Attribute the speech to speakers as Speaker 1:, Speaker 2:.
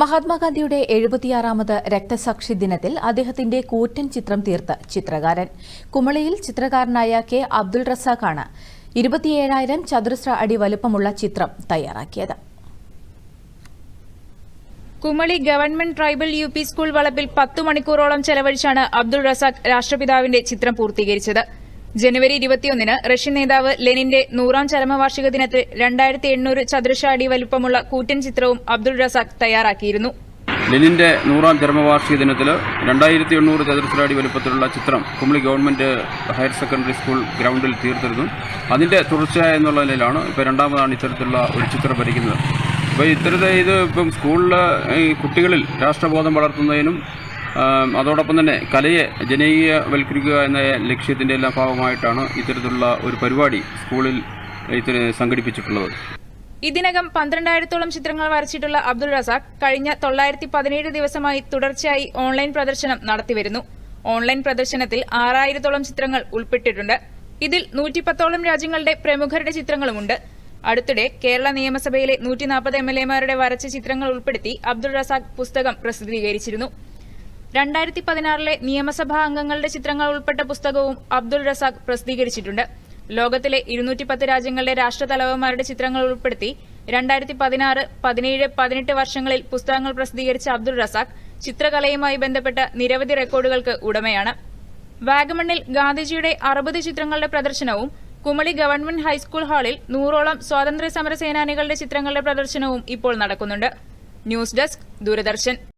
Speaker 1: മഹാത്മാഗാന്ധിയുടെ എഴുപത്തിയാറാമത് രക്തസാക്ഷി ദിനത്തിൽ അദ്ദേഹത്തിന്റെ കൂറ്റൻ ചിത്രം തീർത്ത് ചിത്രകാരൻ. കുമളിയിൽ ചിത്രകാരനായ കെ അബ്ദുൾ റസാഖാണ് ഇരുപത്തിയേഴായിരം ചതുരശ്ര അടി വലുപ്പമുള്ള ചിത്രം തയ്യാറാക്കിയത്.
Speaker 2: Kumily government tribal U P school വളപ്പിൽ പത്തു മണിക്കൂറോളം ചെലവഴിച്ചാണ് അബ്ദുൾ റസാഖ് രാഷ്ട്രപിതാവിന്റെ ചിത്രം പൂർത്തീകരിച്ചത്. ജനുവരി ഇരുപത്തിയൊന്നിന് റഷ്യൻ നേതാവ് ലെനിന്റെ നൂറാം ചരമവാർഷിക ദിനത്തിൽ രണ്ടായിരത്തി എണ്ണൂറ് ചതുരശ്ര അടി വലുപ്പമുള്ള കൂറ്റൻ ചിത്രവും അബ്ദുൾ റസാഖ് തയ്യാറാക്കിയിരുന്നു.
Speaker 3: ലെനിന്റെ നൂറാം ചരമവാർഷിക ദിനത്തിൽ രണ്ടായിരത്തി എണ്ണൂറ് ചതുരശ്ര അടി വലുപ്പത്തിലുള്ള ചിത്രം Kumily government higher secondary school ഗ്രൗണ്ടിൽ തീർത്തിരുന്നു. അതിന്റെ തുടർച്ചയായ എന്നുള്ള നിലയിലാണ് ഇപ്പോൾ രണ്ടാമതാണ് ഇത്തരത്തിലുള്ള ഒരു ചിത്രം ഭരിക്കുന്നത് അപ്പോൾ ഇത്തരത്തിൽ ഇത് ഇപ്പം സ്കൂളിൽ കുട്ടികളിൽ രാഷ്ട്രബോധം വളർത്തുന്നതിനും അതോടൊപ്പം തന്നെ കലയെ ജനകീയവൽക്കരിക്കുക എന്ന ലക്ഷ്യത്തിന്റെ എല്ലാം ഭാഗമായിട്ടാണ് ഇത്തരത്തിലുള്ള ഒരു പരിപാടി സ്കൂളിൽ സംഘടിപ്പിച്ചിട്ടുള്ളത്.
Speaker 2: ഇതിനകം പന്ത്രണ്ടായിരത്തോളം ചിത്രങ്ങൾ വരച്ചിട്ടുള്ള അബ്ദുൾ റസാഖ് കഴിഞ്ഞ തൊള്ളായിരത്തി പതിനേഴ് ദിവസമായി തുടർച്ചയായി ഓൺലൈൻ പ്രദർശനം നടത്തിവരുന്നു ഓൺലൈൻ പ്രദർശനത്തിൽ ആറായിരത്തോളം ചിത്രങ്ങൾ ഉൾപ്പെട്ടിട്ടുണ്ട്. ഇതിൽ നൂറ്റിപ്പത്തോളം രാജ്യങ്ങളുടെ പ്രമുഖരുടെ ചിത്രങ്ങളുമുണ്ട്. അടുത്തിടെ കേരള നിയമസഭയിലെ നൂറ്റി നാൽപ്പത് എം എൽ എമാരുടെ വരച്ച ചിത്രങ്ങൾ ഉൾപ്പെടുത്തി അബ്ദുൾ റസാഖ് പുസ്തകം പ്രസിദ്ധീകരിച്ചിരുന്നു. രണ്ടായിരത്തി പതിനാറിലെ നിയമസഭാ അംഗങ്ങളുടെ ചിത്രങ്ങൾ ഉൾപ്പെട്ട പുസ്തകവും അബ്ദുൾ റസാഖ് പ്രസിദ്ധീകരിച്ചിട്ടുണ്ട്. ലോകത്തിലെ ഇരുന്നൂറ്റി പത്ത് രാജ്യങ്ങളുടെ രാഷ്ട്രതലവന്മാരുടെ ചിത്രങ്ങൾ ഉൾപ്പെടുത്തി രണ്ടായിരത്തി പതിനാറ് പതിനേഴ് പതിനെട്ട് വർഷങ്ങളിൽ പുസ്തകങ്ങൾ പ്രസിദ്ധീകരിച്ച അബ്ദുൾ റസാഖ് ചിത്രകലയുമായി ബന്ധപ്പെട്ട നിരവധി റെക്കോർഡുകൾക്ക് ഉടമയാണ്. വാഗമണ്ണിൽ ഗാന്ധിജിയുടെ അറുപത് ചിത്രങ്ങളുടെ പ്രദർശനവും കുമളി ഗവൺമെന്റ് ഹൈസ്കൂൾ ഹാളിൽ നൂറോളം സ്വാതന്ത്ര്യ സമര സേനാനികളുടെ ചിത്രങ്ങളുടെ പ്രദർശനവും ഇപ്പോൾ നടക്കുന്നുണ്ട്. News desk Doordarshan.